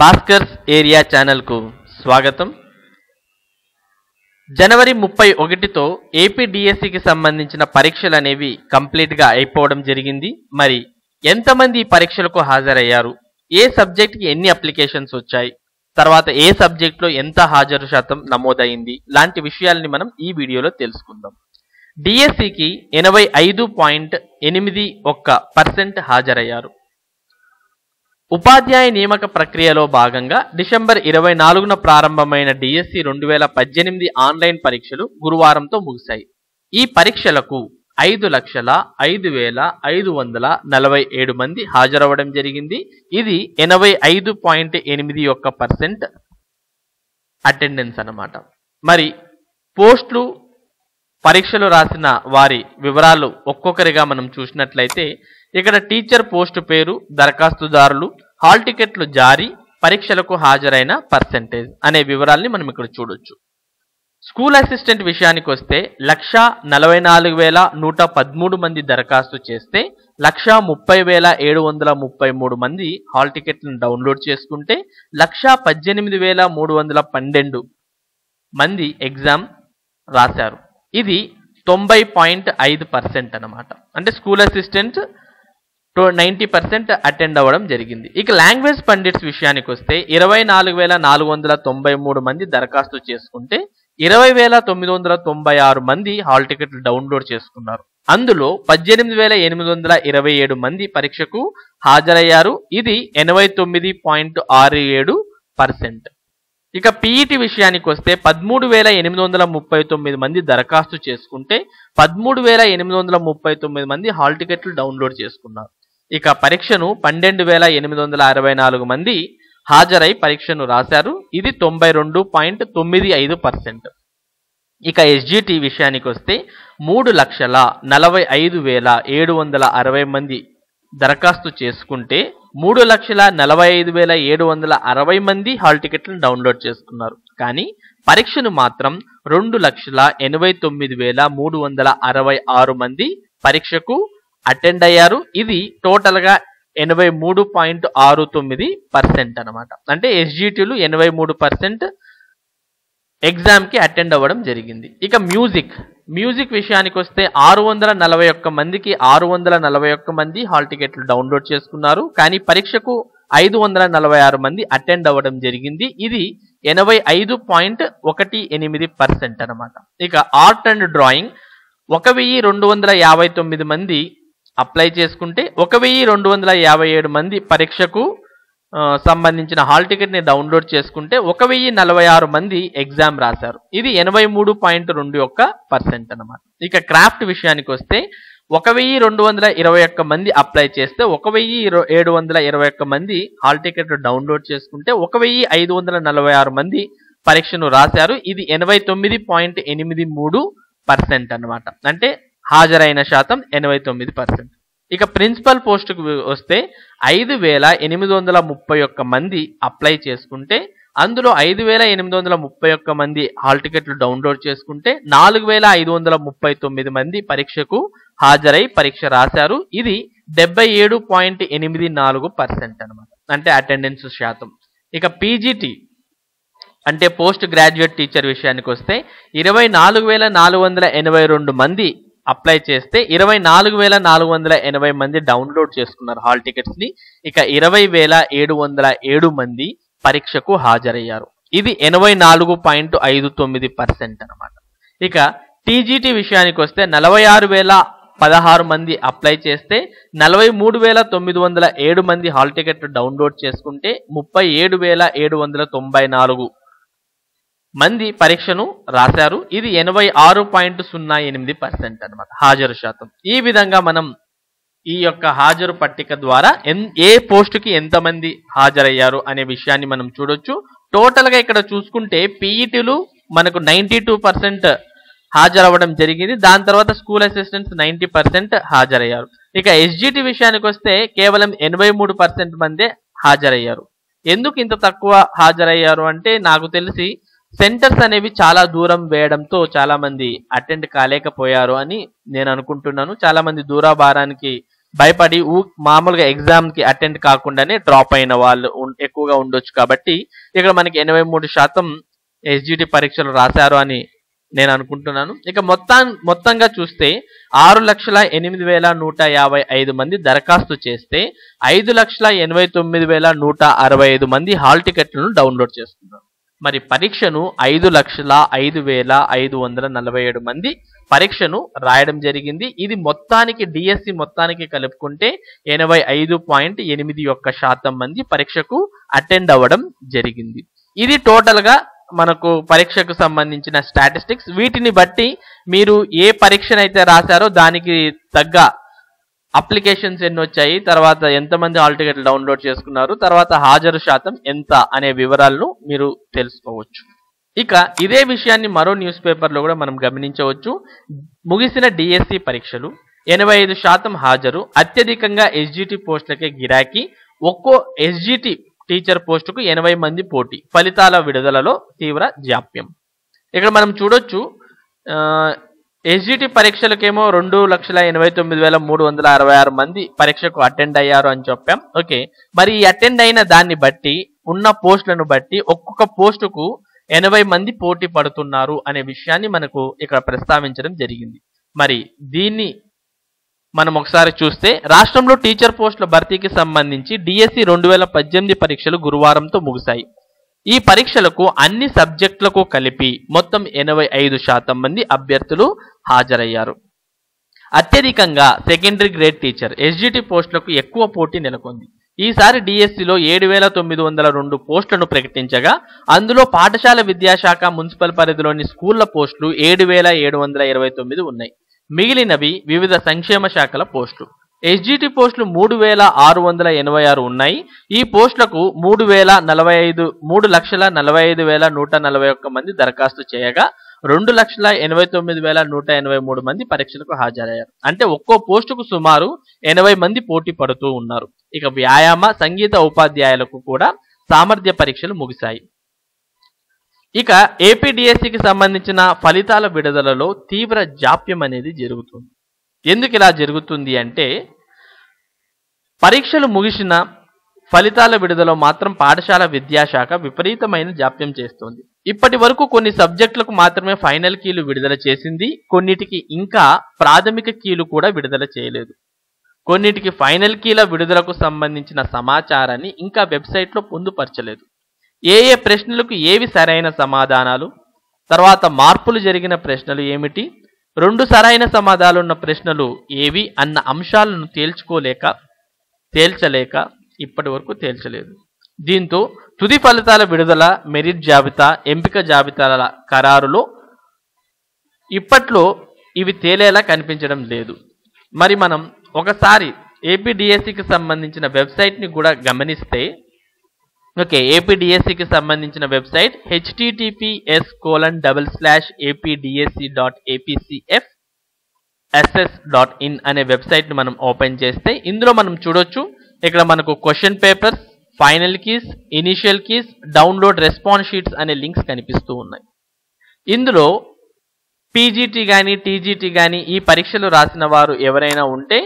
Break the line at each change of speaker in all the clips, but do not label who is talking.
Bhaskar's area ఛానల్కు స్వాగతం. జనవరి ముప్పై ఒకటితో ఏపీడిఎస్సికి సంబంధించిన పరీక్షలు అనేవి కంప్లీట్గా అయిపోవడం జరిగింది. మరి ఎంతమంది ఈ పరీక్షలకు హాజరయ్యారు? ఏ సబ్జెక్ట్కి ఎన్ని అప్లికేషన్స్ వచ్చాయి? తర్వాత ఏ సబ్జెక్ట్లో ఎంత హాజరు శాతం నమోదైంది? లాంటి విషయాల్ని మనం ఈ వీడియోలో తెలుసుకుందాం. డిఎస్సికి ఎనభై ఐదు పాయింట్ ఎనిమిది ఒక్క పర్సెంట్ హాజరయ్యారు. ఉపాధ్యాయ నియామక ప్రక్రియలో భాగంగా డిసెంబర్ ఇరవై నాలుగున ప్రారంభమైన డిఎస్సి రెండు వేల పద్దెనిమిది ఆన్లైన్ పరీక్షలు గురువారంతో ముగిశాయి. ఈ పరీక్షలకు ఐదు లక్షల ఐదు వేల ఐదు వందల నలభై ఏడు మంది హాజరవ్వడం జరిగింది. ఇది ఎనభై ఐదు పాయింట్ ఎనిమిది ఒక్క పర్సెంట్ అటెండెన్స్ అన్నమాట. మరి పోస్టులు పరీక్షలు రాసిన వారి వివరాలు ఒక్కొక్కరిగా మనం చూసినట్లయితే ఇక్కడ టీచర్ పోస్టు పేరు దరఖాస్తుదారులు హాల్ టికెట్లు జారీ పరీక్షలకు హాజరైన పర్సెంటేజ్ అనే వివరాల్ని మనం ఇక్కడ చూడొచ్చు. స్కూల్ అసిస్టెంట్ విషయానికి వస్తే లక్ష నలభై నాలుగు వేల నూట పదమూడు మంది దరఖాస్తు చేస్తే లక్ష ముప్పై వేల ఏడు వందల ముప్పై మూడు మంది హాల్ టికెట్లను డౌన్లోడ్ చేసుకుంటే లక్ష పద్దెనిమిది వేల మూడు వందల పన్నెండు మంది ఎగ్జామ్ రాశారు. ఇది తొంభై పాయింట్ ఐదు పర్సెంట్ అనమాట అంటే school assistant ninety percent attend అవ్వడం జరిగింది. ఇక లాంగ్వేజ్ పండిట్స్ విషయానికి వస్తే ఇరవై నాలుగు వేల నాలుగు వందల తొంభై మూడు మంది దరఖాస్తు చేసుకుంటే ఇరవై వేల తొమ్మిది వందల తొంభై ఆరు మంది హాల్ టికెట్లు డౌన్లోడ్ చేసుకున్నారు. అందులో పద్దెనిమిది వేల ఎనిమిది వందల ఇరవై ఏడు మంది పరీక్షకు హాజరయ్యారు. ఇది ఎనభై తొమ్మిది పాయింట్ ఆరు ఏడు పర్సెంట్. ఇక పీఈటీ విషయానికి వస్తే పదమూడు వేల ఎనిమిది వందల ముప్పై తొమ్మిది మంది దరఖాస్తు చేసుకుంటే పదమూడు వేల ఎనిమిది వందల ముప్పై తొమ్మిది మంది హాల్ టికెట్లు డౌన్లోడ్ చేసుకున్నారు. ఇక పరీక్షను పన్నెండు వేల ఎనిమిది వందల అరవై నాలుగు మంది హాజరై పరీక్షను రాశారు. ఇది తొంభై రెండు పాయింట్ తొమ్మిది ఐదు పర్సెంట్. ఇక ఎస్జిటి విషయానికి వస్తే మూడు లక్షల నలభై ఐదు వేల ఏడు వందల అరవై మంది దరఖాస్తు చేసుకుంటే మూడు లక్షల నలభై ఐదు వేల ఏడు వందల అరవై మంది హాల్ టికెట్లను డౌన్లోడ్ చేసుకున్నారు. కానీ పరీక్షను మాత్రం రెండు లక్షల ఎనభై తొమ్మిది వేల మూడు వందల అరవై ఆరు మంది పరీక్షకు అటెండ్ అయ్యారు. ఇది టోటల్గా ఎనభై మూడు పాయింట్ ఆరు తొమ్మిది పర్సెంట్ అనమాట అంటే ఎస్జిటీలు ఎనభై మూడు పర్సెంట్ ఎగ్జామ్కి అటెండ్ అవ్వడం జరిగింది. ఇక మ్యూజిక్. మ్యూజిక్ విషయానికి వస్తే ఆరు వందల నలభై ఒక్క మందికి ఆరు వందల నలభై ఒక్క మంది హాల్ టికెట్లు డౌన్లోడ్ చేసుకున్నారు. కానీ పరీక్షకు ఐదు వందల నలభై ఆరు మంది అటెండ్ అవ్వడం జరిగింది. ఇది ఎనభై ఐదు పాయింట్ ఒకటి ఎనిమిది పర్సెంట్ అనమాట ఇక ఆర్ట్ అండ్ డ్రాయింగ్. ఒక వెయ్యి రెండు వందల యాభై తొమ్మిది మంది అప్లై చేసుకుంటే ఒక వెయ్యి రెండు వందల యాభై ఏడు మంది పరీక్షకు సంబంధించిన హాల్ టికెట్ని డౌన్లోడ్ చేసుకుంటే ఒక వెయ్యి నలభై ఆరు మంది ఎగ్జామ్ రాశారు. ఇది ఎనభై మూడు పాయింట్ రెండు ఒక్క పర్సెంట్ అనమాట ఇక క్రాఫ్ట్ విషయానికి వస్తే ఒక వెయ్యి రెండు వందల ఇరవై ఒక్క మంది అప్లై చేస్తే ఒక వెయ్యి ఏడు వందల ఇరవై ఒక్క మంది హాల్ టికెట్ డౌన్లోడ్ చేసుకుంటే ఒక వెయ్యి ఐదు వందల నలభై ఆరు మంది పరీక్షను రాశారు. ఇది ఎనభై తొమ్మిది పాయింట్ ఎనిమిది మూడు పర్సెంట్ అనమాట అంటే హాజరైన శాతం ఎనభై తొమ్మిది పర్సెంట్. ఇక ప్రిన్సిపల్ పోస్టుకు వస్తే ఐదు వేల ఎనిమిది వందల ముప్పై ఒక్క మంది అప్లై చేసుకుంటే అందులో ఐదు వేల ఎనిమిది వందల ముప్పై ఒక్క మంది హాల్ టికెట్లు డౌన్లోడ్ చేసుకుంటే నాలుగు వేల ఐదు వందల ముప్పై తొమ్మిది మంది పరీక్షకు హాజరై పరీక్ష రాశారు. ఇది డెబ్బై ఏడు పాయింట్ ఎనిమిది నాలుగు పర్సెంట్ అనమాట అంటే అటెండెన్స్ శాతం. ఇక పీజీటీ అంటే పోస్ట్ గ్రాడ్యుయేట్ టీచర్ విషయానికి వస్తే ఇరవై నాలుగు వేల నాలుగు వందల ఎనభై రెండు మంది అప్లై చేస్తే ఇరవై నాలుగు వేల నాలుగు వందల ఎనభై మంది డౌన్లోడ్ చేసుకున్నారు హాల్ టికెట్స్ని. ఇక ఇరవై వేల ఏడు వందల ఏడు మంది పరీక్షకు హాజరయ్యారు. ఇది ఎనభై నాలుగు పాయింట్ ఐదు తొమ్మిది పర్సెంట్ అనమాట ఇక టీజీటీ విషయానికి వస్తే నలభై ఆరు వేల పదహారు మంది అప్లై చేస్తే నలభై మూడు వేల తొమ్మిది వందల ఏడు మంది హాల్ టికెట్ డౌన్లోడ్ చేసుకుంటే ముప్పై ఏడు వేల ఏడు వందల తొంభై నాలుగు మంది పరీక్షను రాశారు. ఇది ఎనభై ఆరు పాయింట్ సున్నా ఎనిమిది పర్సెంట్ అనమాట హాజరు శాతం. ఈ విధంగా మనం ఈ యొక్క హాజరు పట్టిక ద్వారా ఎన్ ఏ పోస్టుకి ఎంతమంది హాజరయ్యారు అనే విషయాన్ని మనం చూడొచ్చు. టోటల్గా ఇక్కడ చూసుకుంటే పీఈటీలు మనకు నైంటీ టూ పర్సెంట్ హాజరవ్వడం జరిగింది. దాని తర్వాత స్కూల్ అసిస్టెంట్స్ నైంటీ పర్సెంట్ హాజరయ్యారు. ఇక ఎస్జిటి విషయానికి వస్తే కేవలం ఎనభై మూడు పర్సెంట్ మందే హాజరయ్యారు. ఎందుకు ఇంత తక్కువ హాజరయ్యారు అంటే నాకు తెలిసి సెంటర్స్ అనేవి చాలా దూరం వేయడంతో చాలా మంది అటెండ్ కాలేకపోయారు అని నేను అనుకుంటున్నాను. చాలా మంది దూరాభారానికి భయపడి ఊ మామూలుగా ఎగ్జామ్కి అటెండ్ కాకుండానే డ్రాప్ అయిన వాళ్ళు ఎక్కువగా ఉండొచ్చు కాబట్టి ఇక్కడ మనకి ఎనభై మూడు శాతం ఎస్జిటి పరీక్షలు రాశారు అని నేను అనుకుంటున్నాను. ఇక మొత్తం మొత్తంగా చూస్తే ఆరు లక్షల ఎనిమిది వేల నూట యాభై ఐదు మంది దరఖాస్తు చేస్తే ఐదు లక్షల ఎనభై తొమ్మిది వేల నూట అరవై ఐదు మంది హాల్ టికెట్లను డౌన్లోడ్ చేసుకున్నారు మరి పరీక్షను ఐదు లక్షల ఐదు వేల ఐదు వందల నలభై ఏడు మంది పరీక్షను రాయడం జరిగింది. ఇది మొత్తానికి డిఎస్సి మొత్తానికి కలుపుకుంటే ఎనభై ఐదు పాయింట్ ఎనిమిది ఒక్క శాతం మంది పరీక్షకు అటెండ్ అవ్వడం జరిగింది. ఇది టోటల్గా మనకు పరీక్షకు సంబంధించిన స్టాటిస్టిక్స్. వీటిని బట్టి మీరు ఏ పరీక్షనైతే రాశారో దానికి తగ్గ అప్లికేషన్స్ ఎన్ని వచ్చాయి తర్వాత ఎంతమంది హాల్ టికెట్లు డౌన్లోడ్ చేసుకున్నారు తర్వాత హాజరు శాతం ఎంత అనే వివరాలను మీరు తెలుసుకోవచ్చు. ఇక ఇదే విషయాన్ని మరో న్యూస్ పేపర్లో కూడా మనం గమనించవచ్చు. ముగిసిన డిఎస్సి పరీక్షలు ఎనభై ఐదు శాతం హాజరు అత్యధికంగా ఎస్జిటి పోస్టులకే గిరాకీ ఒక్కో ఎస్జిటి టీచర్ పోస్టుకు ఎనభై మంది పోటీ ఫలితాల విడుదలలో తీవ్ర జాప్యం. ఇక్కడ మనం చూడొచ్చు ఎస్జిటి పరీక్షలకేమో రెండు లక్షల ఎనభై తొమ్మిది వేల మూడు వందల అరవై ఆరు మంది పరీక్షకు అటెండ్ అయ్యారు అని చెప్పాం. ఓకే. మరి ఈ అటెండ్ అయిన దాన్ని బట్టి ఉన్న పోస్టులను బట్టి ఒక్కొక్క పోస్టుకు ఎనభై మంది పోటీ పడుతున్నారు అనే విషయాన్ని మనకు ఇక్కడ ప్రస్తావించడం జరిగింది. మరి దీన్ని మనం ఒకసారి చూస్తే రాష్ట్రంలో టీచర్ పోస్టుల భర్తీకి సంబంధించి డిఎస్సి రెండు వేల పద్దెనిమిది పరీక్షలు గురువారంతో ముగిశాయి. ఈ పరీక్షలకు అన్ని సబ్జెక్టులకు కలిపి మొత్తం ఎనభై ఐదు శాతం మంది అభ్యర్థులు హాజరయ్యారు. అత్యధికంగా సెకండరీ గ్రేడ్ టీచర్ ఎస్జిటి పోస్టులకు ఎక్కువ పోటీ నెలకొంది. ఈసారి డిఎస్సిలో ఏడు వేల తొమ్మిది వందల రెండు పోస్టులను ప్రకటించగా అందులో పాఠశాల విద్యాశాఖ మున్సిపల్ పరిధిలోని స్కూళ్ళ పోస్టులు ఏడు వేల ఏడు వందల ఇరవై తొమ్మిది ఉన్నాయి. మిగిలినవి వివిధ సంక్షేమ శాఖల పోస్టులు. ఎస్జిటి పోస్టులు మూడు వేల ఆరు వందల ఎనభై ఆరు ఉన్నాయి. ఈ పోస్టులకు మూడు వేల నలభై ఐదు మూడు లక్షల నలభై ఐదు వేల నూట నలభై ఒక్క మంది దరఖాస్తు చేయగా రెండు లక్షల ఎనభై తొమ్మిది వేల నూట ఎనభై మూడు మంది పరీక్షలకు హాజరయ్యారు. అంటే ఒక్కో పోస్టుకు సుమారు ఎనభై మంది పోటీ పడుతూ ఉన్నారు. ఇక వ్యాయామ సంగీత ఉపాధ్యాయులకు కూడా సామర్థ్య పరీక్షలు ముగిశాయి. ఇక ఏపీడిఎస్సికి సంబంధించిన ఫలితాల విడుదలలో తీవ్ర జాప్యం అనేది జరుగుతుంది. ఎందుకు ఇలా జరుగుతుంది అంటే పరీక్షలు ముగిసిన ఫలితాల విడుదల మాత్రం పాఠశాల విద్యాశాఖ విపరీతమైన జాప్యం చేస్తుంది. ఇప్పటి వరకు కొన్ని సబ్జెక్టులకు మాత్రమే ఫైనల్ కీలు విడుదల చేసింది. కొన్నిటికి ఇంకా ప్రాథమిక కీలు కూడా విడుదల చేయలేదు. కొన్నిటికి ఫైనల్ కీల విడుదలకు సంబంధించిన సమాచారాన్ని ఇంకా వెబ్సైట్లో పొందుపరచలేదు. ఏ ఏ ప్రశ్నలకు ఏవి సరైన సమాధానాలు? తర్వాత మార్పులు జరిగిన ప్రశ్నలు ఏమిటి? రెండు సరైన సమాధానాలున్న ప్రశ్నలు ఏవి అన్న అంశాలను తేల్చుకోలేక తేల్చలేక ఇప్పటి వరకు తేల్చలేదు. దీంతో తుది ఫలితాల విడుదల మెరిట్ జాబితా ఎంపిక జాబితాల ఖరారులో ఇప్పట్లో ఇవి తేలేలా కనిపించడం లేదు. మరి మనం ఒకసారి ఏపీడిఎస్సికి సంబంధించిన వెబ్సైట్ని కూడా గమనిస్తే ఓకే ఏపీడిఎస్సికి సంబంధించిన website HTTPS colon double slash APDSC dot APCF SS dot in అనే వెబ్సైట్ని మనం ఓపెన్ చేస్తే ఇందులో మనం చూడొచ్చు ఇక్కడ మనకు question papers final keys initial keys download response sheets అనే లింక్స్ కనిపిస్తూ ఉన్నాయి. ఇందులో పీజీటీ కానీ టీజీటీ కానీ ఈ పరీక్షలు రాసిన వారు ఎవరైనా ఉంటే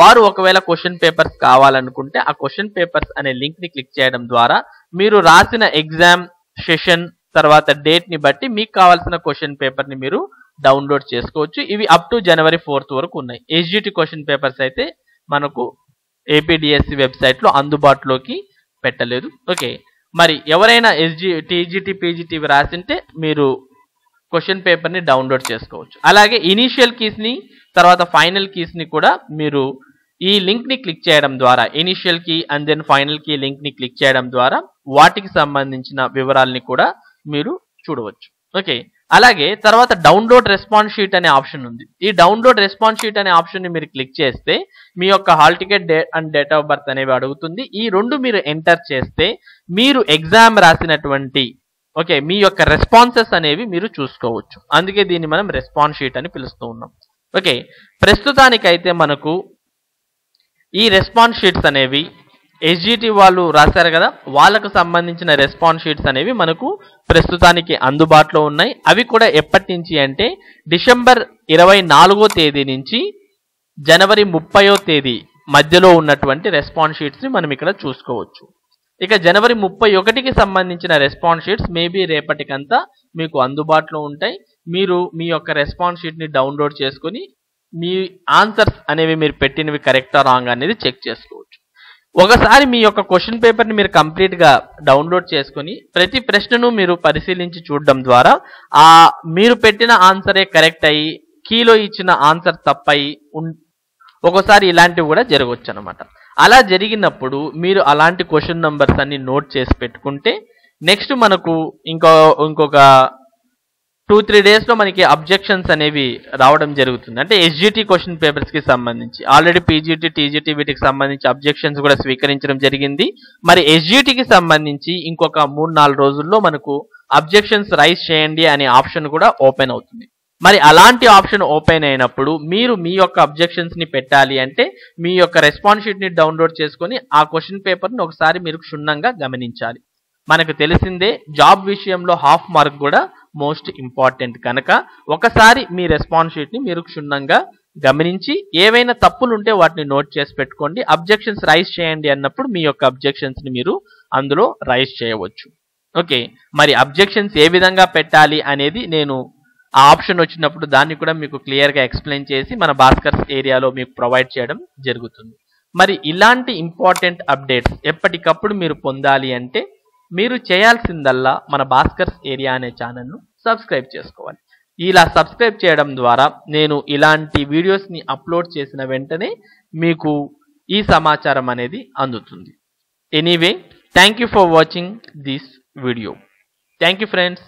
వారు ఒకవేళ క్వశ్చన్ పేపర్స్ కావాలనుకుంటే ఆ క్వశ్చన్ పేపర్స్ అనే లింక్ని క్లిక్ చేయడం ద్వారా మీరు రాసిన ఎగ్జామ్ సెషన్ తర్వాత డేట్ని బట్టి మీకు కావాల్సిన క్వశ్చన్ పేపర్ని మీరు డౌన్లోడ్ చేసుకోవచ్చు. ఇవి అప్ టు జనవరి ఫోర్త్ వరకు ఉన్నాయి. ఎస్జిటి క్వశ్చన్ పేపర్స్ అయితే మనకు ఏపీడిఎస్సి వెబ్సైట్లో అందుబాటులోకి పెట్టలేదు. ఓకే. మరి ఎవరైనా ఎస్జి టీజీటీ పీజీటీ రాసింటే మీరు క్వశ్చన్ పేపర్ని డౌన్లోడ్ చేసుకోవచ్చు. అలాగే ఇనీషియల్ కీస్ని తర్వాత ఫైనల్ కీస్ని కూడా మీరు ఈ లింక్ని క్లిక్ చేయడం ద్వారా initial key and then final key లింక్ని క్లిక్ చేయడం ద్వారా వాటికి సంబంధించిన వివరాల్ని కూడా మీరు చూడవచ్చు. ఓకే. అలాగే తర్వాత డౌన్లోడ్ రెస్పాన్స్ షీట్ అనే ఆప్షన్ ఉంది. ఈ డౌన్లోడ్ రెస్పాన్స్ షీట్ అనే ఆప్షన్ని మీరు క్లిక్ చేస్తే మీ యొక్క hall ticket day and date of birth అనేవి అడుగుతుంది. ఈ రెండు మీరు ఎంటర్ చేస్తే మీరు ఎగ్జామ్ రాసినటువంటి ఓకే మీ యొక్క రెస్పాన్సెస్ అనేవి మీరు చూసుకోవచ్చు. అందుకే దీన్ని మనం రెస్పాన్స్ షీట్ అని పిలుస్తూ ఉన్నాం. ఓకే ప్రస్తుతానికైతే మనకు ఈ రెస్పాన్స్ షీట్స్ అనేవి ఎస్జిటి వాళ్ళు రాశారు కదా వాళ్ళకు సంబంధించిన రెస్పాన్స్ షీట్స్ అనేవి మనకు ప్రస్తుతానికి అందుబాటులో ఉన్నాయి. అవి కూడా ఎప్పటి నుంచి అంటే డిసెంబర్ ఇరవై నాలుగో తేదీ నుంచి జనవరి ముప్పయో తేదీ మధ్యలో ఉన్నటువంటి రెస్పాన్స్ షీట్స్ని మనం ఇక్కడ చూసుకోవచ్చు. ఇక జనవరి ముప్పై ఒకటికి సంబంధించిన రెస్పాన్స్ షీట్స్ మేబీ రేపటికంతా మీకు అందుబాటులో ఉంటాయి. మీరు మీ యొక్క రెస్పాన్స్ షీట్ని డౌన్లోడ్ చేసుకొని మీ ఆన్సర్స్ అనేవి మీరు పెట్టినవి కరెక్టా రాంగ్ అనేది చెక్ చేసుకోవచ్చు. ఒకసారి మీ యొక్క క్వశ్చన్ పేపర్ని మీరు కంప్లీట్గా డౌన్లోడ్ చేసుకొని ప్రతి ప్రశ్నను మీరు పరిశీలించి చూడడం ద్వారా ఆ మీరు పెట్టిన ఆన్సరే కరెక్ట్ అయ్యి కీలో ఇచ్చిన ఆన్సర్ తప్పయి ఉన్- ఒక్కోసారి ఇలాంటివి కూడా జరగవచ్చు అనమాట అలా జరిగినప్పుడు మీరు అలాంటి క్వశ్చన్ నంబర్స్ అన్ని నోట్ చేసి పెట్టుకుంటే నెక్స్ట్ మనకు ఇంకో ఇంకొక టూ త్రీ డేస్లో మనకి అబ్జెక్షన్స్ అనేవి రావడం జరుగుతుంది. అంటే ఎస్జిటి క్వశ్చన్ పేపర్స్కి సంబంధించి ఆల్రెడీ పీజీటీ టీజీటీ వీటికి సంబంధించి అబ్జెక్షన్స్ కూడా స్వీకరించడం జరిగింది. మరి ఎస్జిటికి సంబంధించి ఇంకొక మూడు నాలుగు రోజుల్లో మనకు అబ్జెక్షన్స్ రైజ్ చేయండి అనే ఆప్షన్ కూడా ఓపెన్ అవుతుంది. మరి అలాంటి ఆప్షన్ ఓపెన్ అయినప్పుడు మీరు మీ యొక్క అబ్జెక్షన్స్ని పెట్టాలి అంటే మీ యొక్క రెస్పాన్స్ షీట్ని డౌన్లోడ్ చేసుకొని ఆ క్వశ్చన్ పేపర్ని ఒకసారి మీరు క్షుణ్ణంగా గమనించాలి. మనకు తెలిసిందే జాబ్ విషయంలో హాఫ్ మార్క్ కూడా మోస్ట్ ఇంపార్టెంట్ కనుక ఒకసారి మీ రెస్పాన్స్ షీట్ని మీరు క్షుణ్ణంగా గమనించి ఏవైనా తప్పులు ఉంటే వాటిని నోట్ చేసి పెట్టుకోండి. అబ్జెక్షన్స్ రైజ్ చేయండి అన్నప్పుడు మీ యొక్క అబ్జెక్షన్స్ని మీరు అందులో రైజ్ చేయవచ్చు. ఓకే. మరి అబ్జెక్షన్స్ ఏ విధంగా పెట్టాలి అనేది నేను ఆ ఆప్షన్ వచ్చినప్పుడు దాన్ని కూడా మీకు క్లియర్గా ఎక్స్ప్లెయిన్ చేసి మన భాస్కర్స్ ఏరియాలో మీకు ప్రొవైడ్ చేయడం జరుగుతుంది. మరి ఇలాంటి ఇంపార్టెంట్ అప్డేట్స్ ఎప్పటికప్పుడు మీరు పొందాలి అంటే మీరు చేయాల్సిందల్లా మన భాస్కర్స్ ఏరియా అనే ఛానల్ను సబ్స్క్రైబ్ చేసుకోవాలి. ఇలా సబ్స్క్రైబ్ చేయడం ద్వారా నేను ఇలాంటి వీడియోస్ని అప్లోడ్ చేసిన వెంటనే మీకు ఈ సమాచారం అనేది అందుతుంది. Anyway thank you for watching this video thank you friends